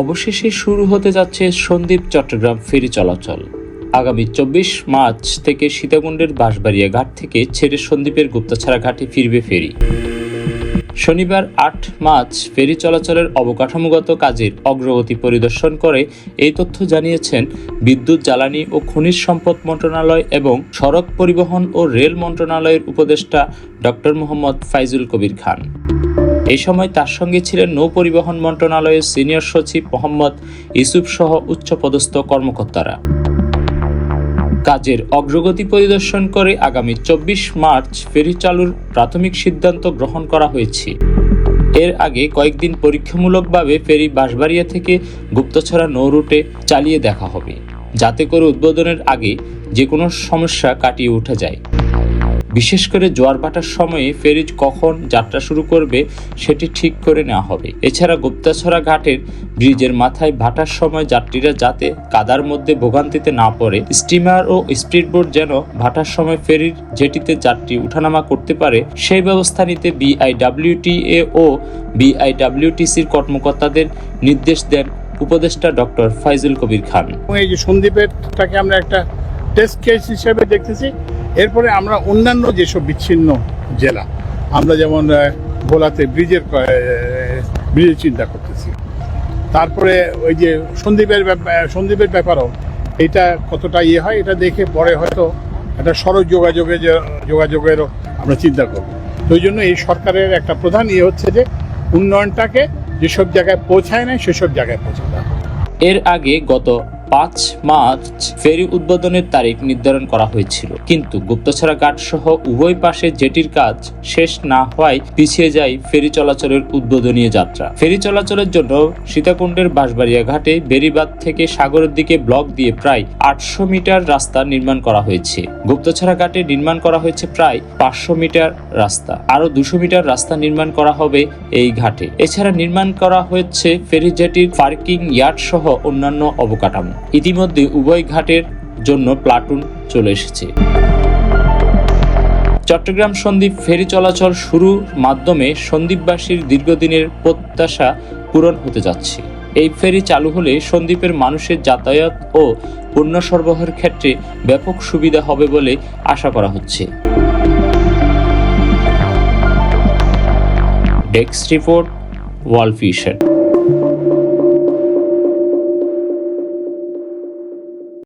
অবশেষে শুরু হতে যাচ্ছে সন্দ্বীপ চট্টগ্রাম ফেরি চলাচল। আগামী চব্বিশ মার্চ থেকে সীতাকুণ্ডের বাঁশবাড়িয়া ঘাট থেকে ছেড়ে সন্দ্বীপের গুপ্তছাড়া ঘাটে ফিরবে ফেরি। শনিবার আট মার্চ ফেরি চলাচলের অবকাঠামোগত কাজের অগ্রগতি পরিদর্শন করে এই তথ্য জানিয়েছেন বিদ্যুৎ, জ্বালানি ও খনিজ সম্পদ মন্ত্রণালয় এবং সড়ক পরিবহন ও রেল মন্ত্রণালয়ের উপদেষ্টা ডক্টর মোহাম্মদ ফাইজুল কবির খান। এই সময় তার সঙ্গে ছিলেন নৌ পরিবহন মন্ত্রণালয়ের সিনিয়র সচিব মোহাম্মদ ইসুফ সহ উচ্চপদস্থ কর্মকর্তারা। কাজের অগ্রগতি পরিদর্শন করে আগামী চব্বিশ মার্চ ফেরি চালুর প্রাথমিক সিদ্ধান্ত গ্রহণ করা হয়েছে। এর আগে কয়েকদিন পরীক্ষামূলকভাবে ফেরি বাঁশবাড়িয়া থেকে গুপ্তছড়া নৌ রুটে চালিয়ে দেখা হবে, যাতে করে উদ্বোধনের আগে যে কোনো সমস্যা কাটিয়ে উঠা যায়। বিশেষ করে জোয়ার ভাটার সময়ে ফেরিজ কখন যাত্রা শুরু করবে সেটি ঠিক করে নেওয়া হবে। এছাড়া গুপ্তাছড়া ঘাটের ব্রিজের মাথায় ভাটার সময় যাত্রীরা যাতে কাদার মধ্যে ভোগান্তিতে না পড়ে, স্টিমার ও স্পিডবোট যেন ভাটার সময় ফেরির যেটিতে যাত্রী উঠানামা করতে পারে, সেই ব্যবস্থা নিতে বিআইডব্লিউটিএ ও বিআইডব্লিউটিসির কর্মকর্তাদের নির্দেশ দেন উপদেষ্টা ডক্টর ফাইজুল কবির খান। এই যে সন্দীপেরটাকে আমরা একটা টেস্ট কেস হিসেবে দেখতেছি। এরপরে আমরা অন্যান্য যেসব বিচ্ছিন্ন জেলা, আমরা যেমন ভোলাতে ব্রিজের ব্রিজের চিন্তা করতেছি। তারপরে ওই যে সন্দীপের সন্দীপের ব্যাপারও, এটা কতটা ইয়ে হয়, এটা দেখে পরে হয়তো একটা সড়ক যোগাযোগে যোগাযোগেরও আমরা চিন্তা করব। তো ওই জন্য এই সরকারের একটা প্রধান ইয়ে হচ্ছে যে, উন্নয়নটাকে যেসব জায়গায় পৌঁছায় না সেসব জায়গায় হবে এর আগে গত পাঁচ মার্চ ফেরি উদ্বোধনের তারিখ নির্ধারণ করা হয়েছিল। কিন্তু গুপ্তছড়া ঘাট সহ উভয় পাশে জেটির কাজ শেষ না হওয়ায় পিছিয়ে যায় ফেরি চলাচলের উদ্বোধনী যাত্রা। ফেরি চলাচলের জন্য সীতাকুণ্ডের বাঁশবাড়িয়া ঘাটে বেরিবাদ থেকে সাগরের দিকে ব্লক দিয়ে প্রায় আটশো মিটার রাস্তা নির্মাণ করা হয়েছে। গুপ্তছড়া ঘাটে নির্মাণ করা হয়েছে প্রায় পাঁচশো মিটার রাস্তা। আরও দুশো মিটার রাস্তা নির্মাণ করা হবে এই ঘাটে। এছাড়া নির্মাণ করা হয়েছে ফেরি জেটির পার্কিং ইয়ার্ড সহ অন্যান্য অবকাঠামো। ইতিমধ্যে উভয় ঘাটের জন্য প্লাটুন চলে এসেছে। চট্টগ্রাম সন্দ্বীপ ফেরি চলাচল শুরুর মাধ্যমে সন্দ্বীপবাসীর দীর্ঘদিনের প্রত্যাশা পূরণ হতে যাচ্ছে। এই ফেরি চালু হলে সন্দ্বীপের মানুষের যাতায়াত ও পণ্য সরবরাহের ক্ষেত্রে ব্যাপক সুবিধা হবে বলে আশা করা হচ্ছে। Desk report world vision